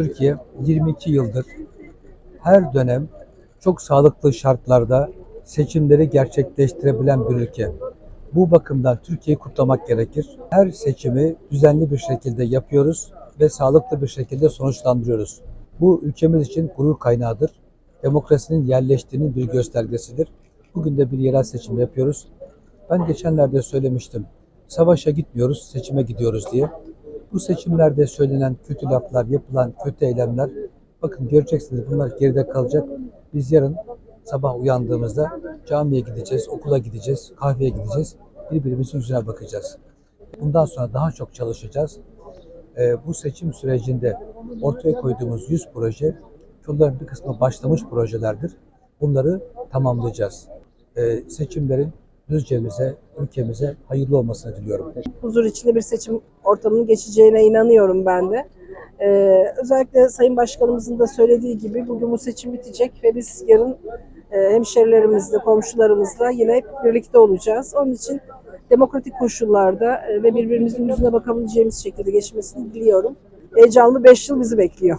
Türkiye 22 yıldır her dönem çok sağlıklı şartlarda seçimleri gerçekleştirebilen bir ülke. Bu bakımdan Türkiye'yi kutlamak gerekir. Her seçimi düzenli bir şekilde yapıyoruz ve sağlıklı bir şekilde sonuçlandırıyoruz. Bu ülkemiz için gurur kaynağıdır. Demokrasinin yerleştiğinin bir göstergesidir. Bugün de bir yerel seçim yapıyoruz. Ben geçenlerde söylemiştim. Savaşa gitmiyoruz, seçime gidiyoruz diye. Bu seçimlerde söylenen kötü laflar, yapılan kötü eylemler, bakın göreceksiniz bunlar geride kalacak. Biz yarın sabah uyandığımızda camiye gideceğiz, okula gideceğiz, kahveye gideceğiz. Birbirimizin yüzüne bakacağız. Bundan sonra daha çok çalışacağız. Ee, bu seçim sürecinde ortaya koyduğumuz 100 proje, şunların bir kısmı başlamış projelerdir. Bunları tamamlayacağız. Ee, seçimlerin Düzce'mize, ülkemize hayırlı olmasını diliyorum. huzur içinde bir seçim ortamının geçeceğine inanıyorum ben de. Ee, özellikle Sayın Başkanımızın da söylediği gibi bugün bu seçim bitecek ve biz yarın e, hemşerilerimizle, komşularımızla yine hep birlikte olacağız. Onun için demokratik koşullarda e, ve birbirimizin yüzüne bakabileceğimiz şekilde geçmesini diliyorum. Heyecanlı 5 yıl bizi bekliyor.